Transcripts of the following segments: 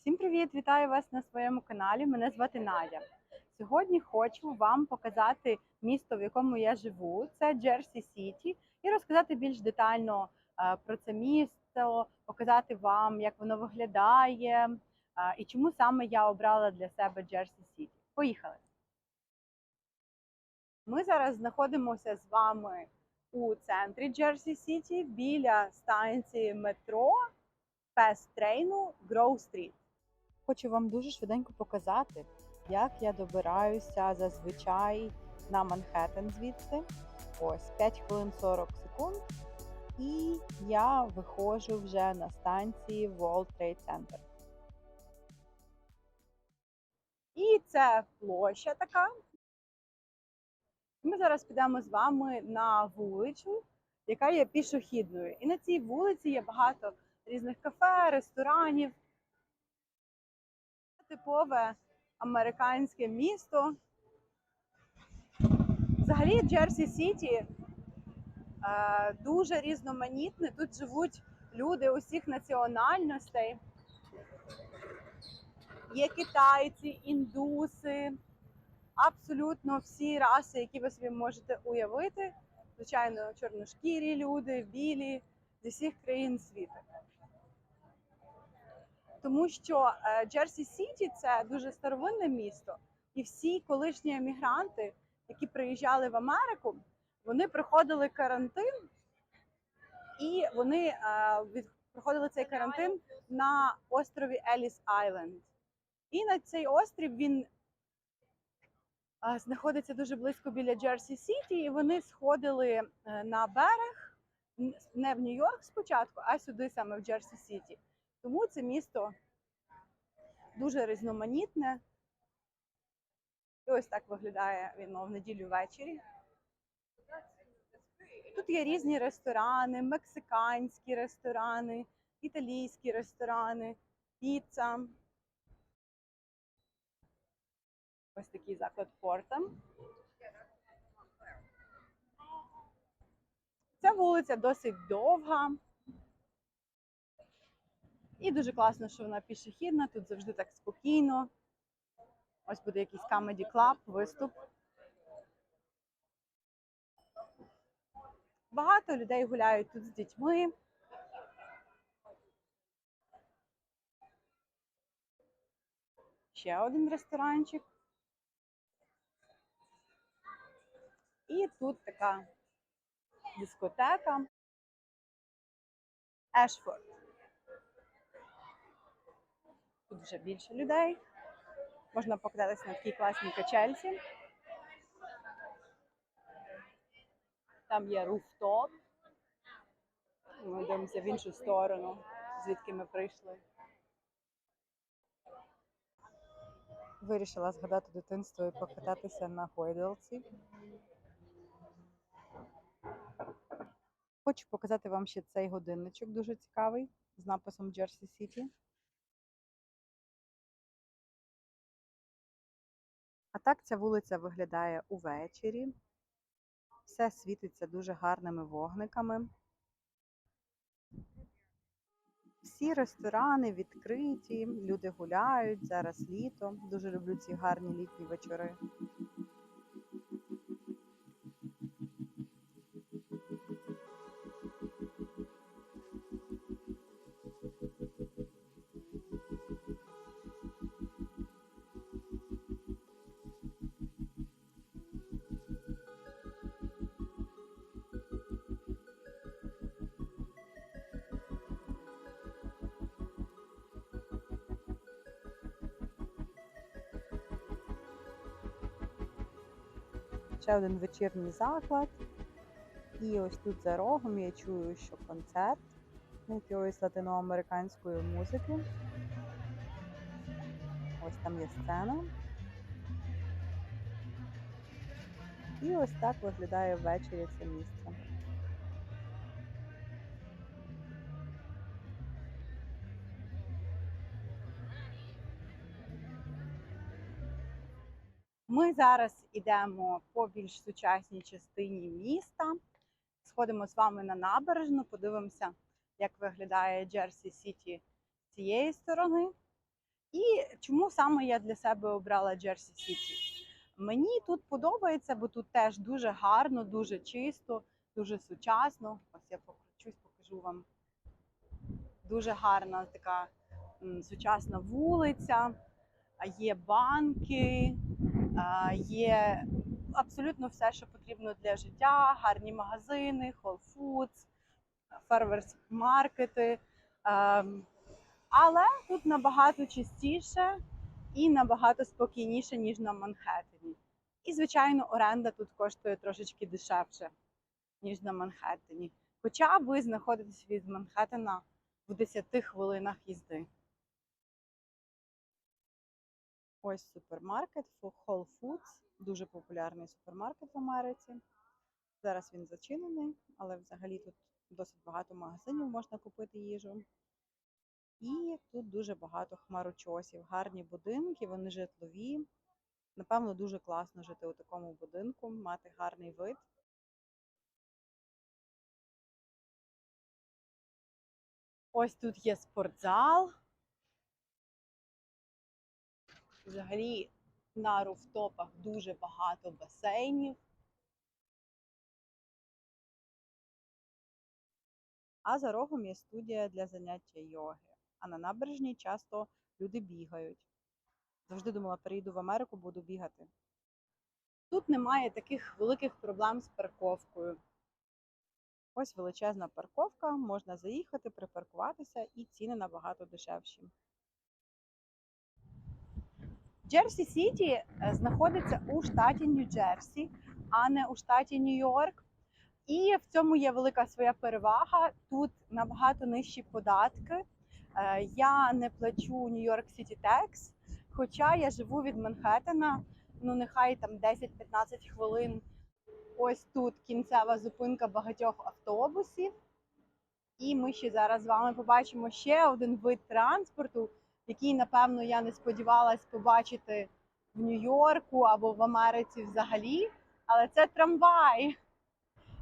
Всім привіт! Вітаю вас на своєму каналі. Мене звати Надя. Сьогодні хочу вам показати місто, в якому я живу. Це Джерсі Сіті, і розказати більш детально е, про це місто, показати вам, як воно виглядає е, і чому саме я обрала для себе Джерсі Сіті. Поїхали! Ми зараз знаходимося з вами у центрі Джерсі Сіті біля станції метро Фест трейну Гроу Стріт. Хочу вам дуже швиденько показати, як я добираюся зазвичай на Манхеттен звідси. Ось 5 хвилин 40 секунд. І я виходжу вже на станції World Trade Center. І це площа така. Ми зараз підемо з вами на вулицю, яка є пішохідною. І на цій вулиці є багато різних кафе, ресторанів. Типове американське місто. Взагалі, Джерсі Сіті дуже різноманітне. Тут живуть люди усіх національностей. Є китайці, індуси, абсолютно всі раси, які ви собі можете уявити. Звичайно, чорношкірі люди, білі зі всіх країн світу. Тому що Джерсі Сіті це дуже старовинне місто, і всі колишні емігранти, які приїжджали в Америку, вони проходили карантин, і вони е, проходили цей карантин на острові Еліс Айленд. І на цей острів він знаходиться дуже близько біля Джерсі Сіті, і вони сходили е, на берег не в Нью-Йорк спочатку, а сюди саме в Джерсі Сіті. Тому це місто дуже різноманітне. І ось так виглядає він в неділю ввечері. Тут є різні ресторани, мексиканські ресторани, італійські ресторани, піца. Ось такий заклад порта. Ця вулиця досить довга. І дуже класно, що вона пішохідна, тут завжди так спокійно. Ось буде якийсь comedy club, виступ. Багато людей гуляють тут з дітьми. Ще один ресторанчик. І тут така дискотека. Ешфорд. Тут вже більше людей. Можна покататися на такій класній качельці. Там є руфтоп. Ми дивимося в іншу сторону, звідки ми прийшли. Вирішила згадати дитинство і покататися на гойдалці. Хочу показати вам ще цей годинничок дуже цікавий з написом Jersey City. Так ця вулиця виглядає увечері. Все світиться дуже гарними вогниками. Всі ресторани відкриті, люди гуляють, зараз літо. Дуже люблю ці гарні літні вечори. Ще один вечірній заклад. І ось тут за рогом я чую, що концерт якоїсь латиноамериканської музики. Ось там є сцена. І ось так виглядає ввечері це місце. Ми зараз йдемо по більш сучасній частині міста. Сходимо з вами на набережну, подивимося, як виглядає Джерсі Сіті з цієї сторони. І чому саме я для себе обрала Джерсі Сіті? Мені тут подобається, бо тут теж дуже гарно, дуже чисто, дуже сучасно. Ось я покручусь, покажу вам. Дуже гарна така сучасна вулиця, є банки, є абсолютно все, що потрібно для життя, гарні магазини, Whole Foods, ферверс маркети. Ем, Але тут набагато чистіше і набагато спокійніше, ніж на Манхеттені. І, звичайно, оренда тут коштує трошечки дешевше, ніж на Манхеттені. Хоча ви знаходитесь від Манхеттена в 10 хвилинах їзди. Ось супермаркет Whole Foods, дуже популярний супермаркет в Америці. Зараз він зачинений, але взагалі тут досить багато магазинів можна купити їжу. І тут дуже багато хмарочосів, гарні будинки, вони житлові. Напевно, дуже класно жити у такому будинку, мати гарний вид. Ось тут є спортзал. Взагалі на руфтопах дуже багато басейнів. А за рогом є студія для заняття йоги. А на набережній часто люди бігають. Завжди думала, переїду в Америку, буду бігати. Тут немає таких великих проблем з парковкою. Ось величезна парковка, можна заїхати, припаркуватися, і ціни набагато дешевші. Джерсі Сіті е, знаходиться у штаті Нью-Джерсі, а не у штаті Нью-Йорк. І в цьому є велика своя перевага. Тут набагато нижчі податки. Е, Я не плачу Нью-Йорк Сіті Текс, хоча я живу від Манхеттена, ну нехай там 10-15 хвилин. Ось тут кінцева зупинка багатьох автобусів. І ми ще зараз з вами побачимо ще один вид транспорту, який, напевно, я не сподівалась побачити в Нью-Йорку або в Америці взагалі. Але це трамвай.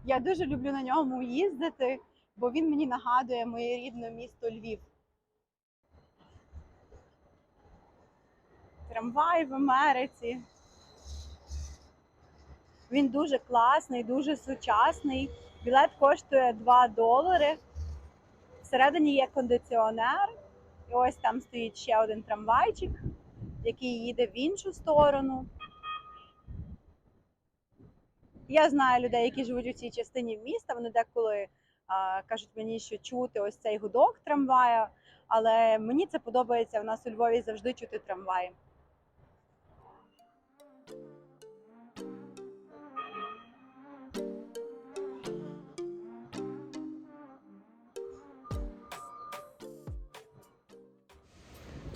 Я дуже люблю на ньому їздити, бо він мені нагадує моє рідне місто Львів. Трамвай в Америці. Він дуже класний, дуже сучасний. Білет коштує 2 долари. Всередині є кондиціонер. І ось там стоїть ще один трамвайчик, який їде в іншу сторону. Я знаю людей, які живуть у цій частині міста. Вони деколи а, кажуть мені, що чути ось цей гудок трамвая, але мені це подобається. У нас у Львові завжди чути трамваї.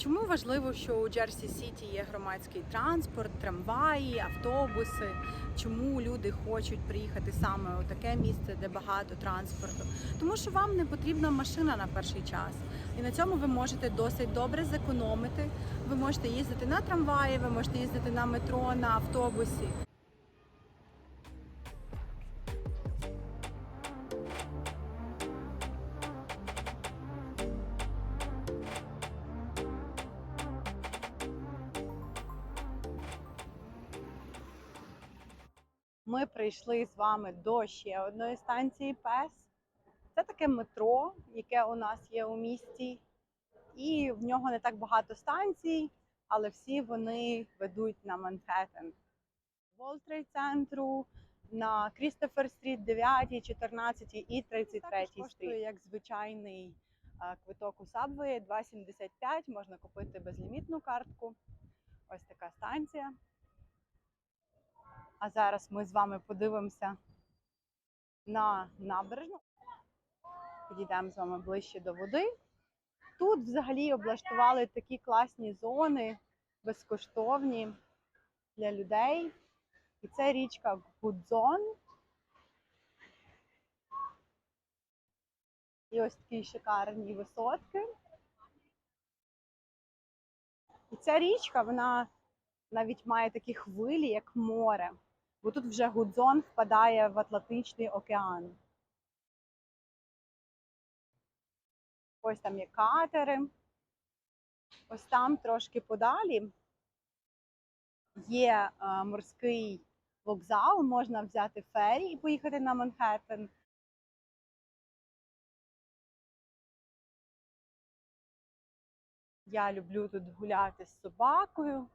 Чому важливо, що у Джерсі Сіті є громадський транспорт, трамваї, автобуси? Чому люди хочуть приїхати саме у таке місце, де багато транспорту? Тому що вам не потрібна машина на перший час, і на цьому ви можете досить добре зекономити. Ви можете їздити на трамваї, ви можете їздити на метро, на автобусі. Прийшли з вами до ще одної станції ПЕС. Це таке метро, яке у нас є у місті, і в нього не так багато станцій, але всі вони ведуть на Манхеттен. Trade центру, на Крістофер Стріт 9, 14 і 33 стріт. Коштує як звичайний е, квиток у Subway 2,75, можна купити безлімітну картку. Ось така станція. А зараз ми з вами подивимося на набережну. Підійдемо з вами ближче до води. Тут взагалі облаштували такі класні зони, безкоштовні для людей. І це річка Гудзон. І ось такі шикарні висотки. І ця річка, вона навіть має такі хвилі, як море. Бо тут вже Гудзон впадає в Атлантичний океан. Ось там є катери. Ось там трошки подалі є е, морський вокзал, можна взяти фері і поїхати на Манхеттен. Я люблю тут гуляти з собакою.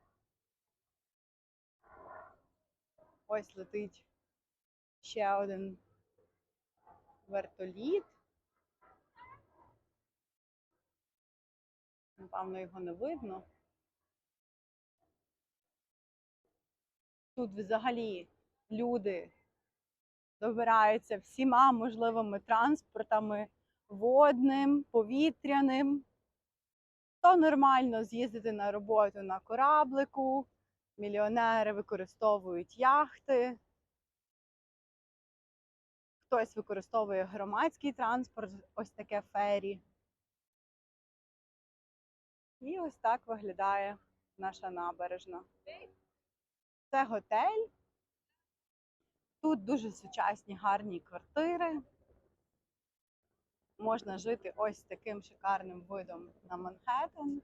Ось летить ще один вертоліт. Напевно, його не видно. Тут взагалі люди добираються всіма можливими транспортами водним, повітряним. То нормально з'їздити на роботу на кораблику, мільйонери використовують яхти, хтось використовує громадський транспорт, ось таке фері. І ось так виглядає наша набережна. Це готель. Тут дуже сучасні гарні квартири. Можна жити ось таким шикарним видом на Манхеттен.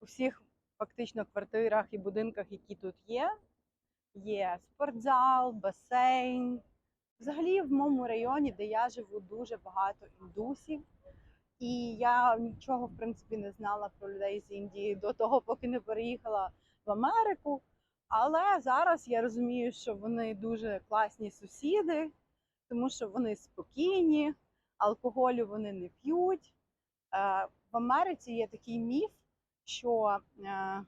У всіх фактично квартирах і будинках, які тут є, є спортзал, басейн. Взагалі, в моєму районі, де я живу, дуже багато індусів. І я нічого, в принципі, не знала про людей з Індії до того, поки не переїхала в Америку. Але зараз я розумію, що вони дуже класні сусіди, тому що вони спокійні, алкоголю вони не п'ють. Е, В Америці є такий міф, що е,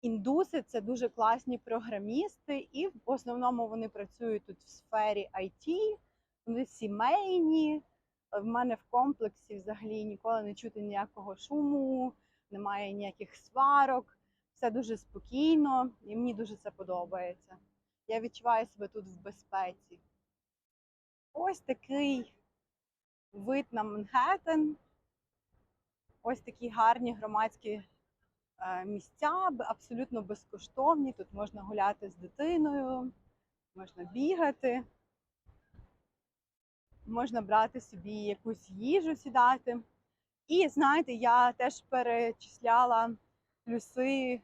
індуси це дуже класні програмісти, і в основному вони працюють тут в сфері IT, вони сімейні. В мене в комплексі взагалі ніколи не чути ніякого шуму, немає ніяких сварок, все дуже спокійно, і мені дуже це подобається. Я відчуваю себе тут в безпеці. Ось такий вид на Манхеттен. Ось такі гарні громадські е, місця, абсолютно безкоштовні. Тут можна гуляти з дитиною, можна бігати, можна брати собі якусь їжу сідати. І знаєте, я теж перечисляла плюси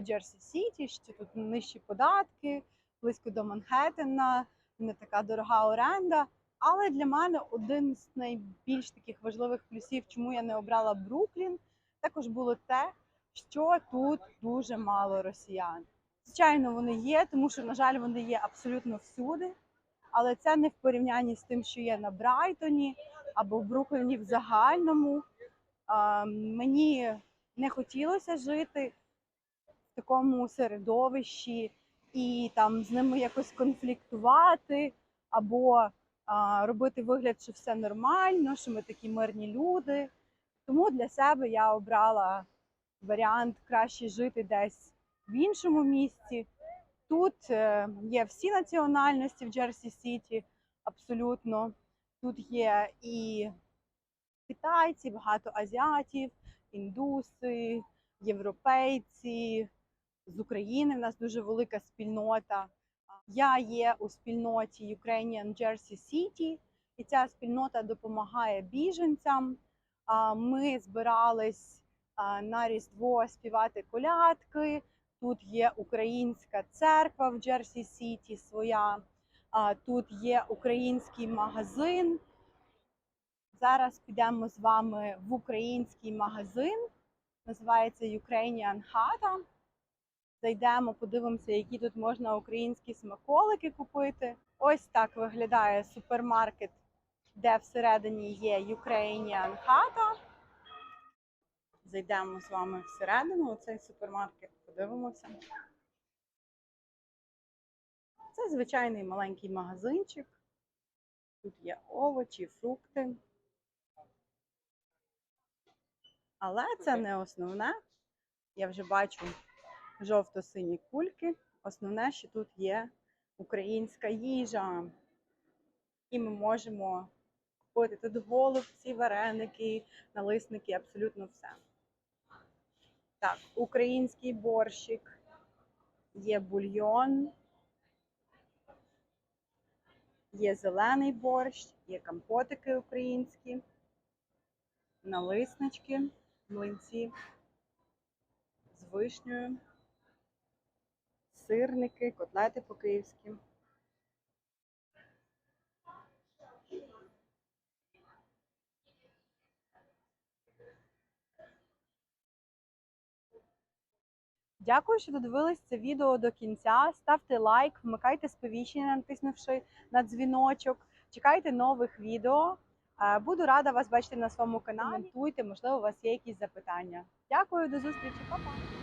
Джерсі Сіті, що тут нижчі податки, близько до Манхеттена, не така дорога оренда. Але для мене один з найбільш таких важливих плюсів, чому я не обрала Бруклін, також було те, що тут дуже мало росіян. Звичайно, вони є, тому що, на жаль, вони є абсолютно всюди. Але це не в порівнянні з тим, що є на Брайтоні або в Брукліні в загальному. А, Мені не хотілося жити в такому середовищі і там з ними якось конфліктувати, або робити вигляд, що все нормально, що ми такі мирні люди. Тому для себе я обрала варіант краще жити десь в іншому місці. Тут е, є всі національності в Джерсі Сіті, абсолютно. Тут є і китайці, багато азіатів, індуси, європейці. З України в нас дуже велика спільнота. Я є у спільноті Ukrainian Jersey City, і ця спільнота допомагає біженцям. Ми збирались на Різдво співати колядки. Тут є українська церква в Джерсі Сіті своя. Тут є український магазин. Зараз підемо з вами в український магазин. Називається Ukrainian Hata. Зайдемо, подивимося, які тут можна українські смаколики купити. Ось так виглядає супермаркет, де всередині є Ukrainian Hata. Зайдемо з вами всередину у цей супермаркет, подивимося. Це звичайний маленький магазинчик. Тут є овочі, фрукти. Але це не основне. Я вже бачу жовто-сині кульки. Основне, що тут є українська їжа. І ми можемо купити тут голубці, вареники, налисники, абсолютно все. Так, український борщик, є бульйон, є зелений борщ, є компотики українські, налиснички. млинці з вишнею, сирники, котлети по-київськи. Дякую, що додивились це відео до кінця. Ставте лайк, вмикайте сповіщення, натиснувши на дзвіночок. Чекайте нових відео. Е, Буду рада вас бачити на своєму каналі. Коментуйте, можливо, у вас є якісь запитання. Дякую, до зустрічі, Па-па!